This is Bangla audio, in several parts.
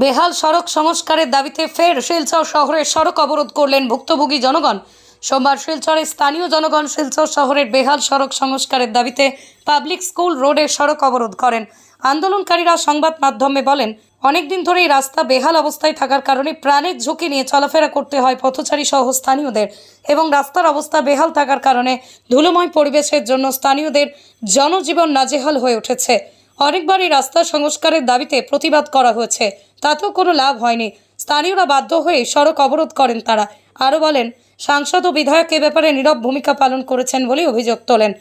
বেহাল সড়ক সংস্কারের দাবিতে ফের শিলচর শহরের সড়ক অবরোধ করলেন ভুক্তভোগী জনগণ। সোমবার শিলচরের স্থানীয় জনগণ শিলচর শহরের বেহাল সড়ক সংস্কারের দাবিতে পাবলিক স্কুল রোডে সড়ক অবরোধ করেন। আন্দোলনকারীরা সংবাদ মাধ্যমে বলেন, অনেকদিন ধরে এই রাস্তা বেহাল অবস্থায় থাকার কারণে প্রাণের ঝুঁকি নিয়ে চলাফেরা করতে হয় পথচারী সহ স্থানীয়দের এবং রাস্তার অবস্থা বেহাল থাকার কারণে ধুলোময় পরিবেশের জন্য স্থানীয়দের জনজীবন নাজেহাল হয়ে উঠেছে। অনেকবার এই রাস্তা সংস্কারের দাবিতে প্রতিবাদ করা হয়েছে, তাতেও কোনো লাভ হয়নি। স্থানীয়রা বাধ্য হয়ে সড়ক অবরোধ করেন তারা। আরও বলেন সাংসদ ও বিধায়ক এ ব্যাপারে নীরব ভূমিকা পালন করেছেন বলে অভিযোগ তোলেন।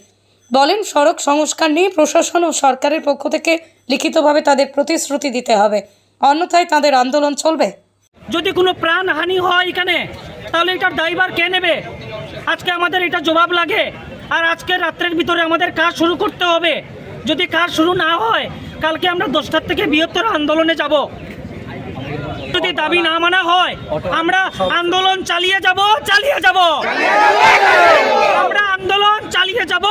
বলেন, সড়ক সংস্কার নিয়ে প্রশাসন ও সরকারের পক্ষ থেকে লিখিতভাবে তাদের প্রতিশ্রুতি দিতে হবে। অন্যথায় তাদের আন্দোলন চলবে। যদি কোনো প্রাণহানি হয় এখানে, তাহলে এটার দায়ভার কে নেবে? আজকে আমাদের এটা জবাব লাগে। আর আজকে রাত্রের ভিতরে আমাদের কাজ শুরু করতে হবে। যদি কাজ শুরু না হয়, কালকে আমরা দশটার থেকে বৃহত্তর আন্দোলনে যাব। যদি দাবি না মানা হয়, আমরা আন্দোলন চালিয়ে যাব চালিয়ে যাব। আমরা আন্দোলন চালিয়ে যাব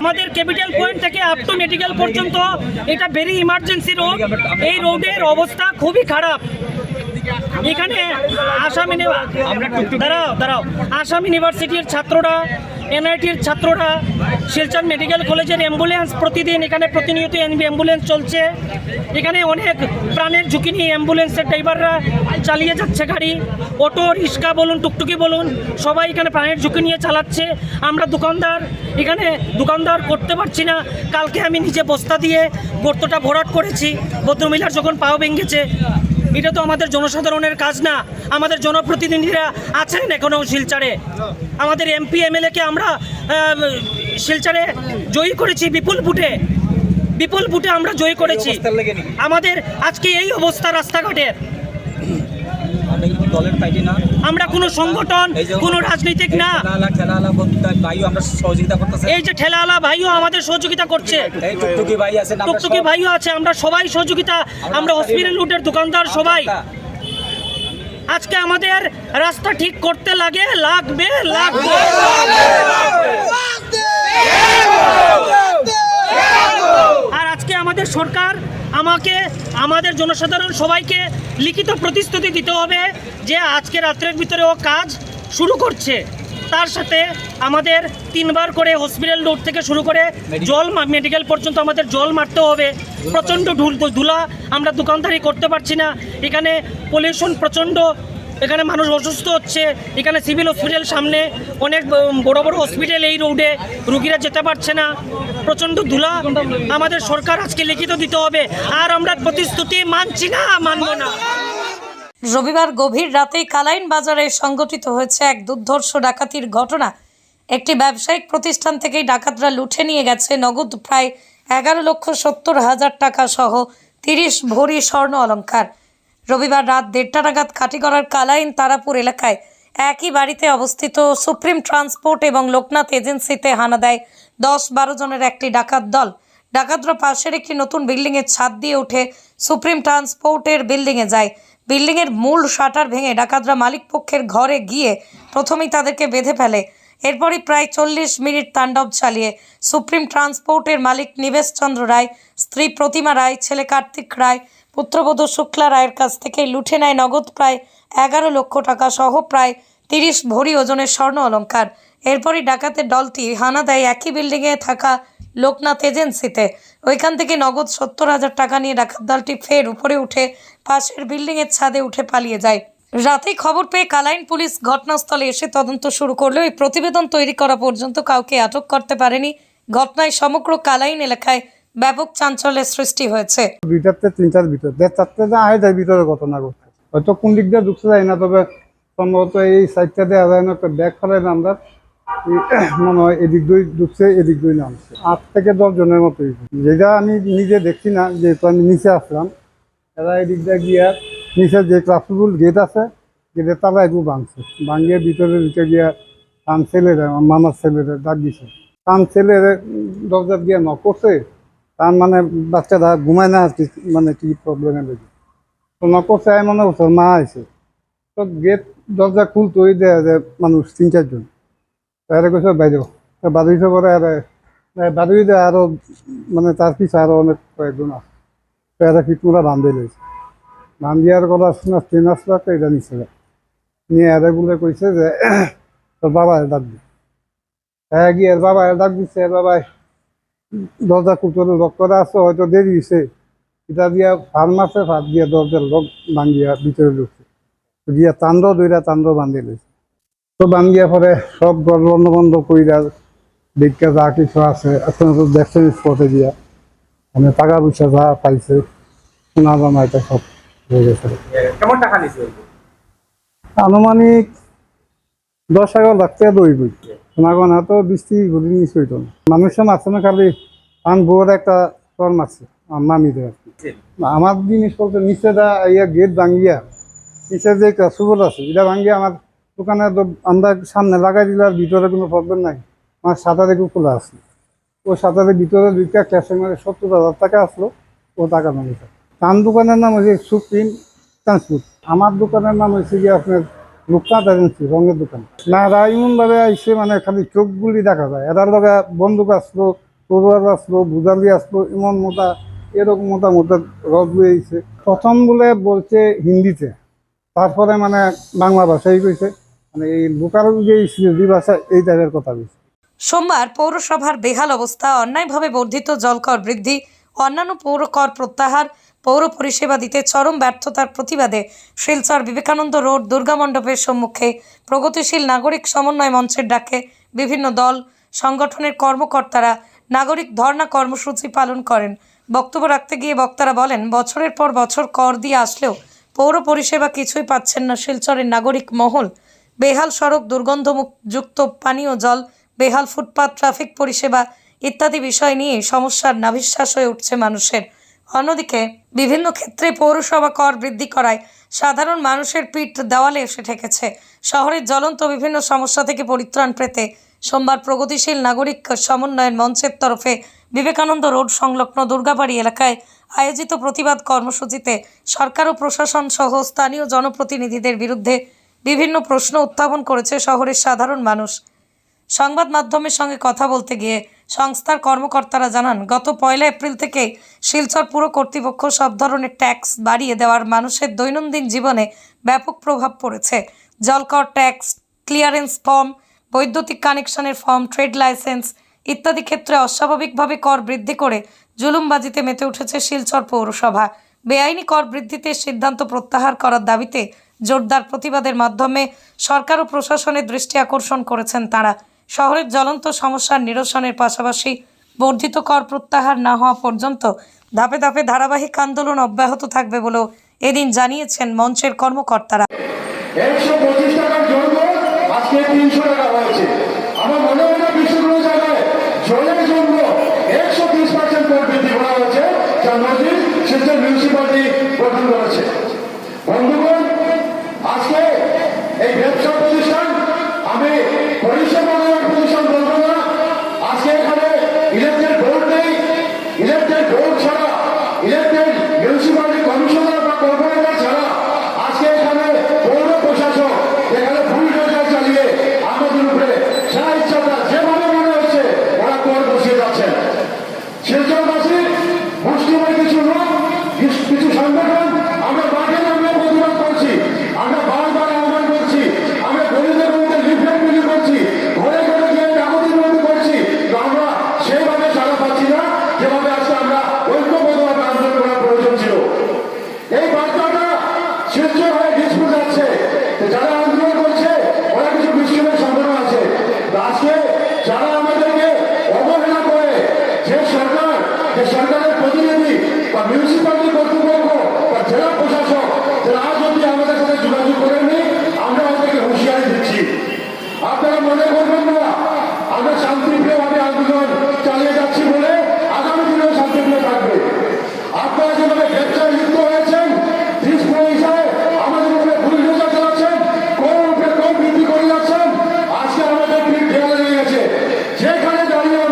আমাদের ক্যাপিটাল পয়েন্ট থেকে আপ মেডিকেল পর্যন্ত এটা ভেরি ইমার্জেন্সি রোড এই রোডের অবস্থা খুবই খারাপ। এখানে আসাম দাঁড়াও দাঁড়াও। আসাম ইউনিভার্সিটির ছাত্ররা এনআইটির ছাত্ররা শিলচর মেডিকেল কলেজের অ্যাম্বুলেন্স প্রতিদিন এখানে প্রতিনিয়ত অ্যাম্বুলেন্স চলছে। এখানে অনেক প্রাণের ঝুঁকি নিয়ে অ্যাম্বুলেন্সের ড্রাইভাররা চালিয়ে যাচ্ছে গাড়ি। অটো, রিক্সা বলুন, টুকটুকি বলুন, সবাই এখানে প্রাণের ঝুঁকি নিয়ে চালাচ্ছে। আমরা দোকানদার, এখানে দোকানদার করতে পারছি না। কালকে আমি নিজে বস্তা দিয়ে গর্তটা ভরাট করেছি। ভদ্রমহিলার যখন পাও ভেঙেছে এটা তো আমাদের জনসাধারণের কাজ না। আমাদের জনপ্রতিনিধিরা আছেন এখনও শিলচারে। আমাদের এমপি এমএলএকে আমরা শিলচারে জয়ী করেছি বিপুল ভোটে। বিপুল ভোটে আমরা জয়ী করেছি। আমাদের আজকে এই অবস্থা রাস্তাঘাটের। আমরা কিন্তু দলের পাইটি না। আমরা কোনো সংগঠন কোনো রাজনৈতিক না। ঠেলালা ভাইও আমরা সহযোগিতা করতেছে। এই যে ঠেলাওয়ালা ভাইও আমাদের সহযোগিতা করছে। এই টুকটুকি ভাই আছেন টুকটুকি ভাইও আছে আমরা সবাই সহযোগিতা আমরা হসপিটাল রুটের দোকানদার সবাই। আজকে আমাদের রাস্তা ঠিক করতে লাগে লাগবে। লাগবে। আর আজকে আমাদের সরকার আমাকে আমাদের জনসাধারণ সবাইকে লিখিত প্রতিশ্রুতি দিতে হবে যে আজকে রাত্রের ভিতরে ও কাজ শুরু করছে। তার সাথে আমাদের তিনবার করে হসপিটাল রোড থেকে শুরু করে জল মেডিকেল পর্যন্ত আমাদের জল মারতে হবে। প্রচণ্ড ঢুল ধুলা আমরা দোকানদারি করতে পারছি না। এখানে পলিউশন প্রচণ্ড এখানে মানুষ অসুস্থ হচ্ছে। এখানে সিভিল হসপিটাল সামনে অনেক বড় বড় হসপিটাল এই রোডে। রুগীরা যেতে পারছে না। প্রচণ্ড ধুলা। আমাদের সরকার আজকে লিখিত দিতে হবে। আর আমরা প্রতিশ্রুতি মানছি না, মানব না। রবিবার গভীর রাতে কালাইন বাজারে সংগঠিত হয়েছে এক দুর্ধর্ষ ডাকাতির ঘটনা। একটি ব্যবসায়িক প্রতিষ্ঠান থেকেই ডাকাতরা লুঠে নিয়ে গেছে নগদ প্রায় এগারো লক্ষ সত্তর হাজার টাকা সহ তিরিশ ভরি স্বর্ণ অলংকার। রবিবার রাত দেড়টা নাগাদ কাটিগড়ার কালাইন তারাপুর এলাকায় একই বাড়িতে অবস্থিত সুপ্রিম ট্রান্সপোর্ট এবং লোকনাথ এজেন্সিতে হানা দেয় দশ বারো জনের একটি ডাকাত দল। ডাকাতরা পাশের একটি নতুন বিল্ডিংয়ের ছাদ দিয়ে উঠে সুপ্রিম ট্রান্সপোর্টের বিল্ডিংয়ে যায়। বিল্ডিংয়ের মূল শাটার ভেঙে ডাকাতরা মালিক পক্ষের ঘরে গিয়ে প্রথমেই তাদেরকে বেঁধে ফেলে। এরপরই প্রায় চল্লিশ মিনিট তাণ্ডব চালিয়ে সুপ্রিম ট্রান্সপোর্টের মালিক নিবেশ চন্দ্র রায়, স্ত্রী প্রতিমা রায়, ছেলে কার্তিক রায় পুত্রবধূ শুক্লা রায়ের কাছ থেকে লুঠে নেয় নগদ প্রায় এগারো লক্ষ টাকা সহ প্রায় তিরিশ ভরি ওজনের স্বর্ণ অলংকার। এরপরই ডাকাতের দলটি হানা দেয় একই বিল্ডিংয়ে থাকা লোকনাথ এজেন্সিতে। ওইখান থেকে নগদ সত্তর হাজার টাকা নিয়ে ডাকাত দলটি ফের উপরে উঠে পাশের বিল্ডিংয়ের ছাদে উঠে পালিয়ে যায়। রাতে খবর পেয়ে কালাইন পুলিশ ঘটনাস্থলে এসে তদন্ত শুরু করলেও এই প্রতিবেদন তৈরি করা পর্যন্ত কাউকে আটক করতে পারেনি। ঘটনায় সমগ্র কালাইন এলাকায় ব্যাপক চাঞ্চল্যের সৃষ্টি হয়েছে। দুইটার থেকে তিনটার ভিতর। দেড় চারটে যা আয় যায় ভিতরে ঘটনা ঘটছে। হয়তো কোন দিক দিয়ে ঢুকতে যায় না, তবে সম্ভবত এই সাইডটা দেওয়া যায় না, একটা ব্যাগ ফেলাই আমরা মনে হয় এদিক দুই ঢুকছে, এদিক দুই নামছে। আট থেকে দশ জনের মতো। যেটা আমি নিজে দেখছি না, যেহেতু আমি নিচে আসলাম, এরা এদিক দিয়ে গিয়া নিচে যে ট্রাফিকুল গেট আছে গেটের তালা এগুলো ভাঙছে। ভাঙিয়ে ভিতরে ঢুকে গিয়া কান ছেলেরা, মামার ছেলেরা ডাক দিছে। তার ছেলে দরজা দিয়ে নক করছে তার মানে বাচ্চারা ঘুমায় না, কি- মানে কি প্রবলেমে লেগে। তো নক করছে আমি মনে করছে মা আছে তো গেট দরজা খুলতো ওই দেয় যে মানুষ, তিন চারজন। তারা কইছে বাইরে বাড়িতে পরে আর বাড়িতে আরও মানে তার পিছনে আরও অনেক কয়েকজন আছে। তো এরা পিটমুরা বান্ধে লইছে। বান্ধিয়ার কথা শোনা ট্রেন আসলো একটা এটা নিচে নিয়ে এরা বলে কইছে যে, তোর বাবা ডাক দি হ্যাঁ গিয়ে বাবা ডাক দিচ্ছে এর বাবা দরজা কুতরে লক করা আছে হয়তো দেরি হয়েছে এটা দিয়া ফার্ম আছে ফার দিয়ে দরজার লক ভাঙ্গিয়া ভিতরে ঢুকছে। দিয়া তান্ড দুইটা তান্ড বান্ধি লইছে। তো বাঙ্গিয়া পরে সব ঘর বন্ধ বন্ধ কইরা দেখা যা কিছু আছে এখন তো দেখছেন স্পটে দিয়া। মানে টাকা পয়সা যা পাইছে সোনা দানা এটা সব হয়ে গেছে। কেমন টাকা নিছে আনুমানিক দশ এগারো লাখ টাকা দই বই সোনাগন বৃষ্টি ঘুরি নিচ হইতো না মানুষের মাঝে না খালি আন বউর একটা চর মারছে মামিদের আর কি আমার বলতে নিচে দা ইয়া গেট ভাঙ্গিয়া। নিচে যে সুবল আছে, এটা ভাঙ্গিয়া আমার দোকানে তো আমরা সামনে লাগাই দিলে আর ভিতরে কোনো প্রবলেম নাই। আমার সাঁতারে খোলা আছে। ও সাঁতারের ভিতরে দুইটা ক্যাশে মারে সত্তর হাজার টাকা আসলো, ও টাকা মানিছে তার দোকানের নাম হচ্ছে সুপ্রিম ট্রান্সপোর্ট। আমার দোকানের নাম হচ্ছে গিয়ে আপনার লোকনাথ এজেন্সি, রঙের দোকান। না এরা এমনভাবে আইসে মানে খালি চোখগুলি দেখা যায়। এরার লগে বন্দুক আসলো, তরোয়ার আসলো বুজালি আসলো এমন মোটা, এরকম মোটা মোটা রদ লইছে প্রথম বলে বলছে হিন্দিতে। তারপরে মানে বাংলা ভাষাই কইছে। মানে এই লোকাল যে ইংরেজি ভাষা, এই টাইপের কথা বলছে সোমবার পৌরসভার বেহাল অবস্থা, অন্যায়ভাবে বর্ধিত জলকর বৃদ্ধি, অন্যান্য পৌর কর প্রত্যাহার পৌর পরিষেবা দিতে চরম ব্যর্থতার প্রতিবাদে শিলচর বিবেকানন্দ রোড দুর্গা মণ্ডপের সম্মুখে প্রগতিশীল নাগরিক সমন্বয় মঞ্চের ডাকে বিভিন্ন দল, সংগঠনের কর্মকর্তারা নাগরিক ধর্ণা কর্মসূচি পালন করেন। বক্তব্য রাখতে গিয়ে বক্তারা বলেন, বছরের পর বছর কর দিয়ে আসলেও পৌর পরিষেবা কিছুই পাচ্ছেন না শিলচরের নাগরিক মহল। বেহাল সড়ক দুর্গন্ধযুক্ত পানীয় জল, বেহাল ফুটপাত, ট্রাফিক পরিষেবা ইত্যাদি বিষয় নিয়ে সমস্যার নাভিশ্বাস হয়ে উঠছে মানুষের। অন্যদিকে বিভিন্ন ক্ষেত্রে পৌরসভা কর বৃদ্ধি করায় সাধারণ মানুষের পিঠ দেওয়ালে এসে ঠেকেছে। শহরের জ্বলন্ত বিভিন্ন সমস্যা থেকে পরিত্রাণ পেতে সোমবার প্রগতিশীল নাগরিক সমন্বয়ের মঞ্চের তরফে বিবেকানন্দ রোড সংলগ্ন দুর্গাবাড়ি এলাকায় আয়োজিত প্রতিবাদ কর্মসূচিতে সরকার ও প্রশাসন সহ স্থানীয় জনপ্রতিনিধিদের বিরুদ্ধে বিভিন্ন প্রশ্ন উত্থাপন করেছে শহরের সাধারণ মানুষ। সংবাদ মাধ্যমের সঙ্গে কথা বলতে গিয়ে সংস্থার কর্মকর্তারা জানান, গত পয়লা এপ্রিল থেকে শিলচর পুর কর্তৃপক্ষ সব ধরনের ট্যাক্স বাড়িয়ে দেওয়ার মানুষের দৈনন্দিন জীবনে ব্যাপক প্রভাব পড়েছে। জলকর ট্যাক্স, ক্লিয়ারেন্স ফর্ম, বৈদ্যুতিক কানেকশনের ফর্ম, ট্রেড লাইসেন্স ইত্যাদি ক্ষেত্রে অস্বাভাবিকভাবে কর বৃদ্ধি করে জুলুমবাজিতে মেতে উঠেছে শিলচর পৌরসভা। বেআইনি কর বৃদ্ধিতে সিদ্ধান্ত প্রত্যাহার করার দাবিতে জোরদার প্রতিবাদের মাধ্যমে সরকার ও প্রশাসনের দৃষ্টি আকর্ষণ করেছেন তারা। শহরের জ্বলন্ত সমস্যার নিরসনের পাশাপাশি বর্ধিত কর প্রত্যাহার না হওয়া পর্যন্ত ধাপে ধাপে ধারাবাহিক আন্দোলন অব্যাহত থাকবে বলেও এদিন জানিয়েছেন মঞ্চের কর্মকর্তারা। একশো পার্সেন্ট বৃদ্ধি করা হয়েছে যে সরকারের প্রতিনিধি বা মিউনিসিপালিটি কর্তৃপক্ষ বা জেলা প্রশাসক, যারা আজ অব্দি আমাদের সাথে যোগাযোগ করেননি, আমরা ওদেরকে হুঁশিয়ারি দিচ্ছি। আপনারা মনে করবেন না, আমরা শান্তিপ্রিয়ভাবে আন্দোলন চালিয়ে যাচ্ছি বলে আগামী দিনেও শান্তিপ্রিয় থাকবে আপনারা যেভাবে ব্যবসায় লিপ্ত হয়েছেন দিসপুর হিসাবে আমাদের উপরে বুলডোজার চালাচ্ছেন কোন উপরে কোন বৃদ্ধি করে যাচ্ছেন আজকে আমাদের পিঠ দেওয়া লেগে গেছে যেখানে দাঁড়িয়ে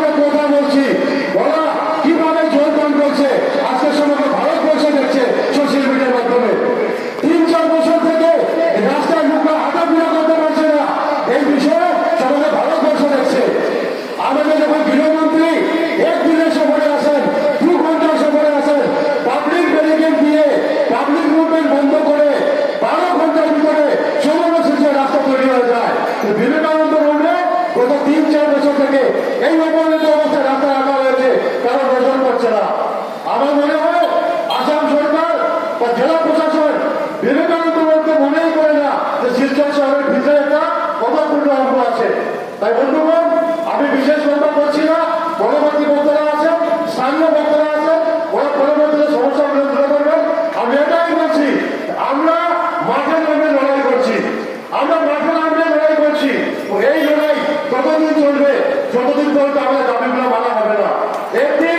তাই বন্ধুগণ আমি বিশেষ কথা করছি না পরবর্তী বক্তারা আছে স্থানীয় বক্তারা আছে ওরা পরবর্তীতে সমস্যা আপনারা তুলে ধরবেন আমি এটাই বলছি আমরা মাঠে নামে লড়াই করছি আমরা মাঠে নামে লড়াই করছি ও এই লড়াই ততদিন চলবে যতদিন পর্যন্ত আমাদের দাবিগুলো মানা হবে না একটি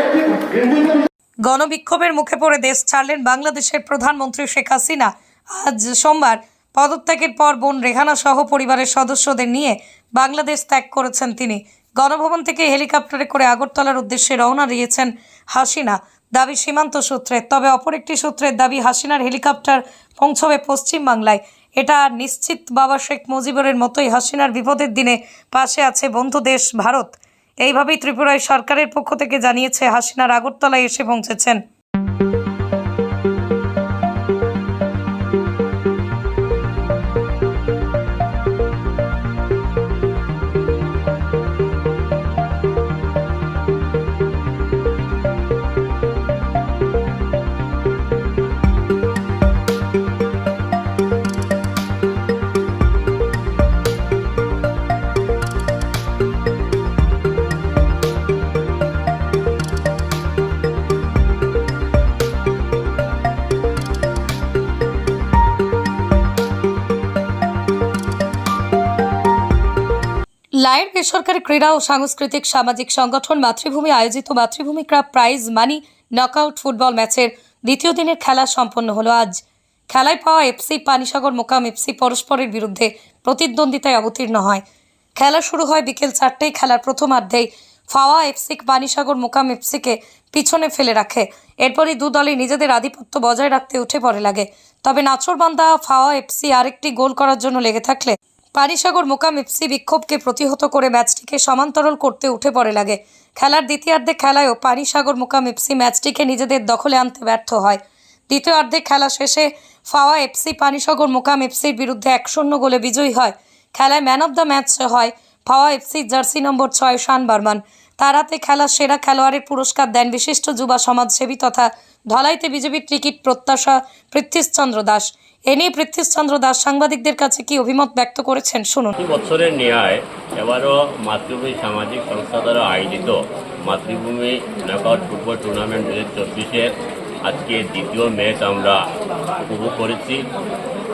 একটি হিন্দুদের গণবিক্ষোভের মুখে পড়ে দেশ ছাড়লেন বাংলাদেশের প্রধানমন্ত্রী শেখ হাসিনা। আজ সোমবার পদত্যাগের পর বোন রেহানা সহ পরিবারের সদস্যদের নিয়ে বাংলাদেশ ত্যাগ করেছেন তিনি। গণভবন থেকে হেলিকপ্টারে করে আগরতলার উদ্দেশ্যে রওনা দিয়েছেন হাসিনা। দাবি সীমান্ত সূত্রে, তবে অপর একটি সূত্রের দাবি, হাসিনার হেলিকপ্টার পৌঁছবে পশ্চিমবাংলায় এটা নিশ্চিত বাবা শেখ মুজিবুরের মতোই হাসিনার বিপদের দিনে পাশে আছে বন্ধু দেশ ভারত। এইভাবেই ত্রিপুরায় সরকারের পক্ষ থেকে জানিয়েছে হাসিনার আগরতলায় এসে পৌঁছেছেন। বেসরকারি ক্রীড়া ও সাংস্কৃতিক সামাজিক সংগঠন মাতৃভূমি আয়োজিত Matribhumi club prize money knockout football ম্যাচের দ্বিতীয় দিনের খেলা সম্পন্ন হলো আজ। খেলায় পাওয়া এফসি, পানিসাগর, মোকাম এফসি পরস্পরের বিরুদ্ধে প্রতিদ্বন্দ্বিতায় অবতীর্ণ হয়। খেলা শুরু হয় বিকেল চারটেই খেলার প্রথমার্ধেই ফাওয়া এফসি, পানিসাগর, মোকাম এফসিকে পিছনে ফেলে রাখে। এরপরই দু দলই নিজেদের আধিপত্য বজায় রাখতে উঠে পড়ে লাগে। তবে নাচরবান্দা ফাওয়া এফসি আরেকটি গোল করার জন্য লেগে থাকলে পানিসাগর মোকাম এফসি বিক্ষোভকে প্রতিহত করে ম্যাচটিকে সমান্তরল করতে উঠে পড়ে লাগে। খেলার দ্বিতীয়ার্ধে খেলায়ও পানিসাগর মোকাম এফসি ম্যাচটিকে নিজেদের দখলে আনতে ব্যর্থ হয়। দ্বিতীয়ার্ধে খেলা শেষে ফাওয়া এফসি পানিসাগর মোকাম এফসির বিরুদ্ধে এক শূন্য গোলে বিজয়ী হয়। খেলায় ম্যান অব দ্য ম্যাচ হয় ফাওয়া এফসি জার্সি নম্বর ছয় শান বার্মান। তার হাতে খেলার সেরা খেলোয়াড়ের পুরস্কার দেন বিশিষ্ট যুবা সমাজসেবী তথা ধলাইতে বিজেপির টিকিট প্রত্যাশা পৃথ্বীশচন্দ্র দাস। এ নিয়ে পৃথ্বীশচন্দ্র দাস সাংবাদিকদের কাছে কি অভিমত ব্যক্ত করেছেন শুনুন। বছরের ন্যায় এবারও মাতৃভূমি সামাজিক সংস্থা দ্বারা আয়োজিত মাতৃভূমি নকআউট ফুটবল টুর্নামেন্ট দু হাজার চব্বিশের আজকে দ্বিতীয় ম্যাচ আমরা উপভোগ করেছি।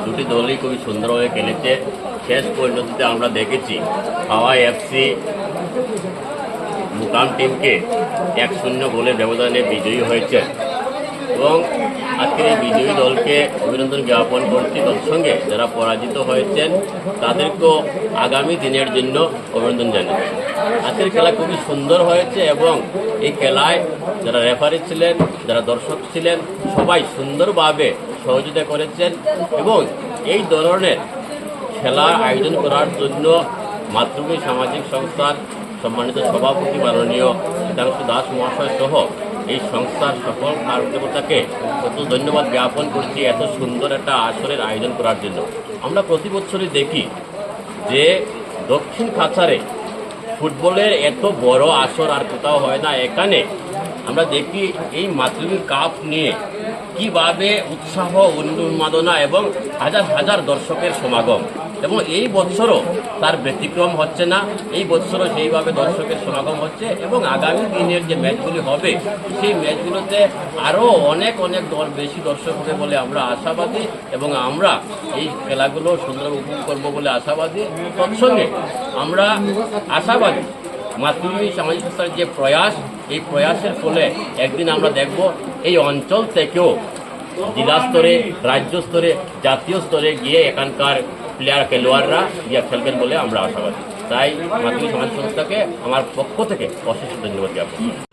দুটি দলই খুবই সুন্দরভাবে খেলেছে। শেষ পরিণতিতে আমরা দেখেছি হাওয়াই এফসি মুকাম টিমকে এক শূন্য গোলের ব্যবধানে বিজয়ী হয়েছে। এবং আজকের এই বিজয়ী দলকে অভিনন্দন জ্ঞাপন করছি। সঙ্গে যারা পরাজিত হয়েছেন, তাদেরকেও আগামী দিনের জন্য অভিনন্দন জানাচ্ছি আজকের খেলা খুবই সুন্দর হয়েছে এবং এই খেলায় যারা রেফারি ছিলেন, যারা দর্শক ছিলেন, সবাই সুন্দরভাবে সহযোগিতা করেছেন এবং এই ধরনের খেলার আয়োজন করার জন্য মাতৃভূমি সামাজিক সংস্থার সম্মানিত সভাপতি মাননীয় শীতাংশু দাস মহাশয় সহ এই সংস্থার সকল কার্যকর্তাকে কত ধন্যবাদ জ্ঞাপন করছি এত সুন্দর একটা আসরের আয়োজন করার জন্য। আমরা প্রতি বছরই দেখি যে দক্ষিণ কাছারে ফুটবলের এত বড় আসর আর কোথাও হয় না, এখানে আমরা দেখি এই মাতৃভূমি কাপ নিয়ে কীভাবে উৎসাহ, উন্মাদনা এবং হাজার হাজার দর্শকের সমাগম। এবং এই বছরও তার ব্যতিক্রম হচ্ছে না। এই বছরও সেইভাবে দর্শকের সমাগম হচ্ছে এবং আগামী দিনের যে ম্যাচগুলি হবে, সেই ম্যাচগুলোতে আরও অনেক অনেক দল বেশি দর্শক হবে বলে আমরা আশাবাদী এবং আমরা এই খেলাগুলো সুন্দর উপভোগ করব বলে আশাবাদী। তৎসঙ্গে আমরা আশাবাদী মাতৃভূমি সামাজিক সংস্থার যে প্রয়াস, এই প্রয়াসের ফলে একদিন আমরা দেখব এই অঞ্চল থেকেও জেলা স্তরে, রাজ্য স্তরে, জাতীয় স্তরে গিয়ে এখানকার প্লেয়ার খেলোয়াড়রা ইয়া খেলবেন বলে আমরা আশাবাদী তাই মাতৃ সমাজ সংস্থাকে, আমার পক্ষ থেকে অশেষ ধন্যবাদ জ্ঞাপন।